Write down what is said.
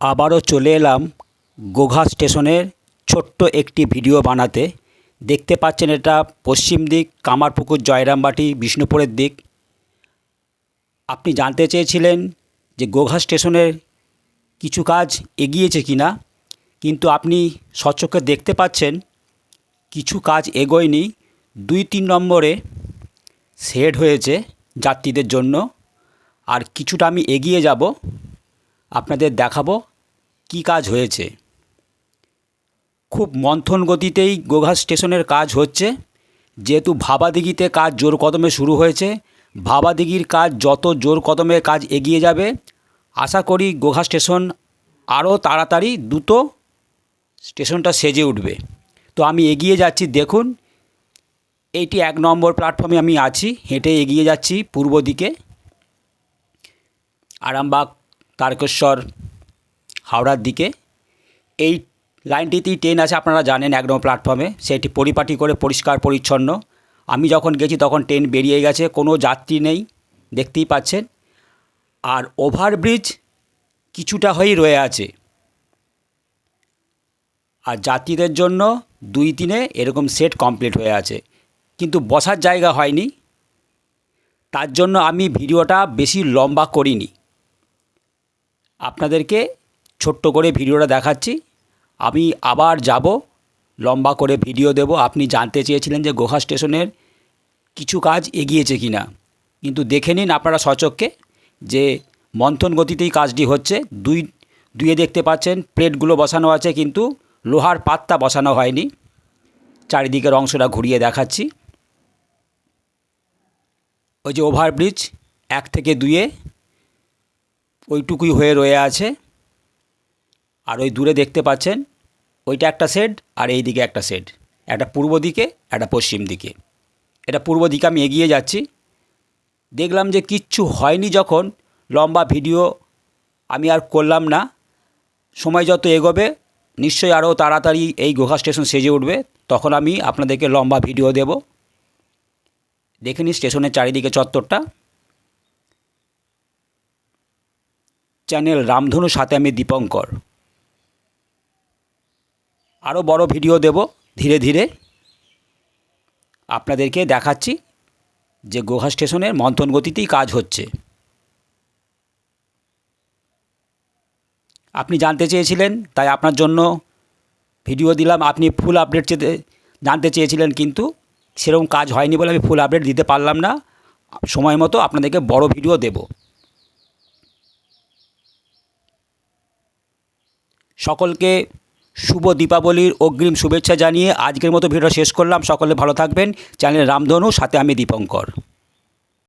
আবারও চলে এলাম গোঘা স্টেশনের ছোট্ট একটি ভিডিও বানাতে। দেখতে পাচ্ছেন এটা পশ্চিম দিক, কামারপুকুর, জয়রামবাটি, বিষ্ণুপুরের দিক। আপনি জানতে চেয়েছিলেন যে গোঘা স্টেশনের কিছু কাজ এগিয়েছে কি না, কিন্তু আপনি স্বচক্ষে দেখতে পাচ্ছেন কিছু কাজ এগোয়নি। দুই তিন নম্বরে শেড হয়েছে যাত্রীদের জন্য। আর কিছুটা আমি এগিয়ে যাব। আপনাদের দেখাবো কি কাজ হয়েছে। খুব মন্থন গতিতেই গোঘা স্টেশনের কাজ হচ্ছে। যেহেতু ভাবাদিঘিতে কাজ জোর কদমে শুরু হয়েছে, ভাবাদিঘির কাজ যত জোর কদমে কাজ এগিয়ে যাবে, আশা করি গোঘা স্টেশন আরও তাড়াতাড়ি দ্রুত স্টেশনটা সেজে উঠবে। তো আমি এগিয়ে যাচ্ছি, দেখুন, এইটি এক নম্বর প্ল্যাটফর্মে আমি আছি, হেঁটে এগিয়ে যাচ্ছি পূর্ব দিকে। আরামবাগ তারকেশ্বর হাওড়ার দিকে। এই লাইনটিতেই ট্রেন আছে, আপনারা জানেন এক নম্বর প্ল্যাটফর্মে সেটি পরিপাটি করে পরিষ্কার, পরিচ্ছন্ন। আমি যখন গেছি তখন ট্রেন বেরিয়ে গেছে, কোনো যাত্রী নেই, দেখতেই পাচ্ছেন। আর ওভারব্রিজ কিছুটা হয়েই রয়ে আছে। আর যাত্রীদের জন্য দুই তিনে এরকম সেট কমপ্লিট হয়ে আছে। কিন্তু বসার জায়গা হয়নি। তার জন্য আমি ভিডিওটা বেশি লম্বা করিনি। আপনাদেরকে ছোট্ট করে ভিডিওটা দেখাচ্ছি। আমি আবার যাব, লম্বা করে ভিডিও দেব। আপনি জানতে চেয়েছিলেন যে গোহা স্টেশনের কিছু কাজ এগিয়েছে কি না কিন্তু দেখে নিন আপনারা সচক্ষে যে মন্থন গতিতেই কাজটি হচ্ছে। দুই, দুয়ে দেখতে পাচ্ছেন প্লেটগুলো বসানো আছে কিন্তু লোহার পাত্তা বসানো হয়নি। চারিদিকের অংশটা ঘুরিয়ে দেখাচ্ছি। ওই যে ওভারব্রিজ, এক থেকে দুয়ে ওইটুকুই হয়ে রয়ে আছে। আর ওই দূরে দেখতে পাচ্ছেন, ওইটা একটা শেড আর এই দিকে একটা শেড। একটা পূর্ব দিকে, একটা পশ্চিম দিকে। এটা পূর্ব দিকে আমি এগিয়ে যাচ্ছি। দেখলাম যে কিচ্ছু হয়নি যখন লম্বা ভিডিও আমি আর করলাম না। সময় যত এগোবে, নিশ্চয়ই আরও তাড়াতাড়ি এই গোঘা স্টেশন সেজে উঠবে। তখন আমি আপনাদেরকে লম্বা ভিডিও দেব। দেখে নিই স্টেশনের চারিদিকে চত্বরটা। চ্যানেল রামধনু সাথে আমি দীপঙ্কর। আরও বড় ভিডিও দেব ধীরে ধীরে। আপনাদেরকে দেখাচ্ছি যে গোহা স্টেশনের মন্থন গতিতেই কাজ হচ্ছে। আপনি জানতে চেয়েছিলেন, তাই আপনার জন্য ভিডিও দিলাম। আপনি ফুল আপডেট চেতে জানতে চেয়েছিলেন, কিন্তু সেরকম কাজ হয়নি বলে আমি ফুল আপডেট দিতে পারলাম না। সময় মতো আপনাদেরকে বড় ভিডিও দেব। সকলকে শুভ দীপাবলির অগ্রিম শুভেচ্ছা জানিয়ে আজকের মতো ভিডিও শেষ করলাম। সকলে ভালো থাকবেন। চ্যানেল রামধনু, সাথে আমি দীপঙ্কর।